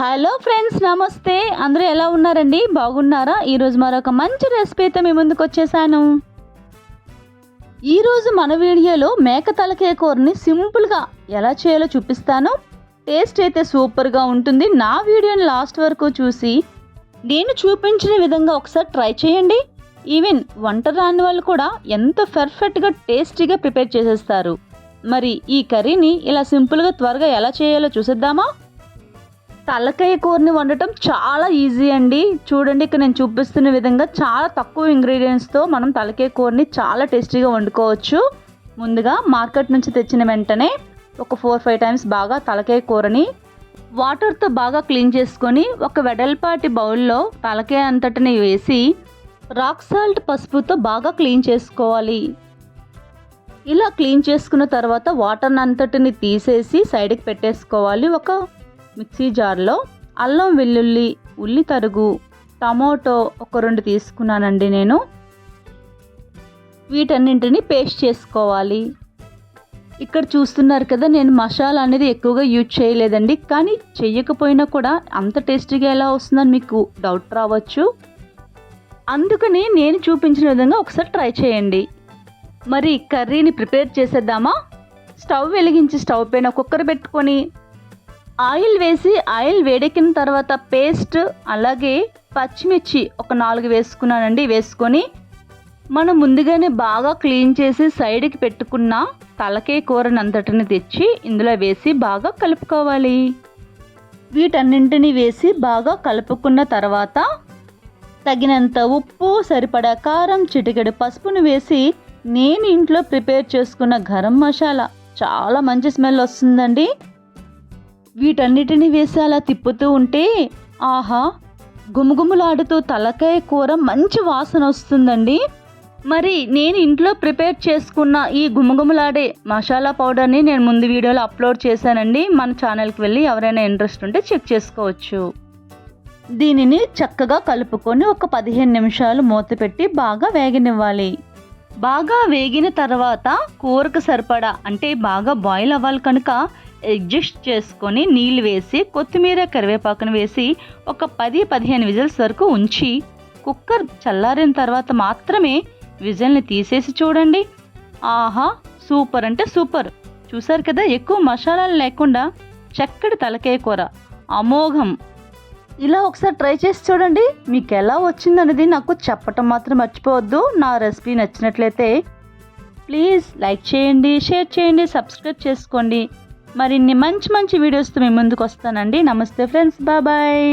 Hello friends నమస్తే. అందరూ ఎలా ఉన్నారండి? బాగున్నారా? ఈరోజు మరొక మంచి రెసిపీతో మీ ముందుకు వచ్చేసాను. ఈరోజు మన వీడియోలో మేక తలకాయ కూరని సింపుల్గా ఎలా చేయాలో చూపిస్తాను. టేస్ట్ అయితే సూపర్గా ఉంటుంది. నా వీడియోని లాస్ట్ వరకు చూసి నేను చూపించిన విధంగా ఒకసారి ట్రై చేయండి. ఈవెన్ వంట రాని వాళ్ళు కూడా ఎంత పర్ఫెక్ట్గా టేస్టీగా ప్రిపేర్ చేసేస్తారు. మరి ఈ కర్రీని ఇలా సింపుల్గా త్వరగా ఎలా చేయాలో చూసేద్దామా? తలకాయ కూరని వండటం చాలా ఈజీ అండి. చూడండి ఇక్కడ నేను చూపిస్తున్న విధంగా చాలా తక్కువ ఇంగ్రీడియంట్స్తో మనం తలకాయ కూరని చాలా టేస్టీగా వండుకోవచ్చు. ముందుగా మార్కెట్ నుంచి తెచ్చిన వెంటనే ఒక ఫోర్ ఫైవ్ టైమ్స్ బాగా తలకాయ కూరని వాటర్తో బాగా క్లీన్ చేసుకొని ఒక వెడల్పాటి బౌల్లో తలకాయ అంతటిని వేసి రాక్ సాల్ట్ పసుపుతో బాగా క్లీన్ చేసుకోవాలి. ఇలా క్లీన్ చేసుకున్న తర్వాత వాటర్ అంతటిని తీసేసి సైడ్కి పెట్టేసుకోవాలి. ఒక మిక్సీ జార్లో అల్లం వెల్లుల్లి ఉల్లి తరుగు టమోటో ఒక రెండు తీసుకున్నానండి నేను. వీటన్నింటిని పేస్ట్ చేసుకోవాలి. ఇక్కడ చూస్తున్నారు కదా నేను మసాలా అనేది ఎక్కువగా యూజ్ చేయలేదండి. కానీ చెయ్యకపోయినా కూడా అంత టేస్టీగా ఎలా వస్తుందని మీకు డౌట్ రావచ్చు. అందుకని నేను చూపించిన విధంగా ఒకసారి ట్రై చేయండి. మరి కర్రీని ప్రిపేర్ చేసేద్దామా? స్టవ్ వెలిగించి స్టవ్ పైన కుక్కర్ పెట్టుకొని ఆయిల్ వేసి ఆయిల్ వేడెక్కిన తర్వాత పేస్ట్ అలాగే పచ్చిమిర్చి ఒక నాలుగు వేసుకున్నానండి వేసుకొని మనం ముందుగానే బాగా క్లీన్ చేసి సైడ్కి పెట్టుకున్న తలకే కూరని అంతటిని తెచ్చి ఇందులో వేసి బాగా కలుపుకోవాలి. వీటన్నింటినీ వేసి బాగా కలుపుకున్న తర్వాత తగినంత ఉప్పు సరిపడా కారం చిటికెడు పసుపును వేసి నేను ఇంట్లో ప్రిపేర్ చేసుకున్న గరం మసాలా. చాలా మంచి స్మెల్ వస్తుందండి. వీటన్నిటిని వేసి అలా తిప్పుతూ ఉంటే ఆహా గుమగుమలాడుతూ తలకాయ కూర మంచి వాసన వస్తుందండి. మరి నేను ఇంట్లో ప్రిపేర్ చేసుకున్న ఈ గుమగుమలాడే మసాలా పౌడర్ని నేను ముందు వీడియోలో అప్లోడ్ చేశానండి. మన ఛానల్కి వెళ్ళి ఎవరైనా ఇంట్రెస్ట్ ఉంటే చెక్ చేసుకోవచ్చు. దీనిని చక్కగా కలుపుకొని ఒక పదిహేను నిమిషాలు మూత పెట్టి బాగా వేగనివ్వాలి. బాగా వేగిన తర్వాత కూరకు సరిపడా అంటే బాగా బాయిల్ అవ్వాలి కనుక అడ్జస్ట్ చేసుకొని నీళ్ళు వేసి కొత్తిమీర కరివేపాకును వేసి ఒక పది పదిహేను విజిల్స్ వరకు ఉంచి కుక్కర్ చల్లారిన తర్వాత మాత్రమే విజిల్ని తీసేసి చూడండి. ఆహా సూపర్ అంటే సూపర్. చూసారు కదా ఎక్కువ మసాలాలు లేకుండా చక్కటి తలకాయ కూర. అమోఘం. ఇలా ఒకసారి ట్రై చేసి చూడండి. మీకు ఎలా వచ్చిందనేది నాకు చెప్పటం మాత్రం మర్చిపోవద్దు. నా రెసిపీ నచ్చినట్లయితే ప్లీజ్ లైక్ చేయండి షేర్ చేయండి సబ్స్క్రైబ్ చేసుకోండి. మరిన్ని మంచి మంచి వీడియోస్తో మేము ముందుకు వస్తానండి. నమస్తే ఫ్రెండ్స్ బాబాయ్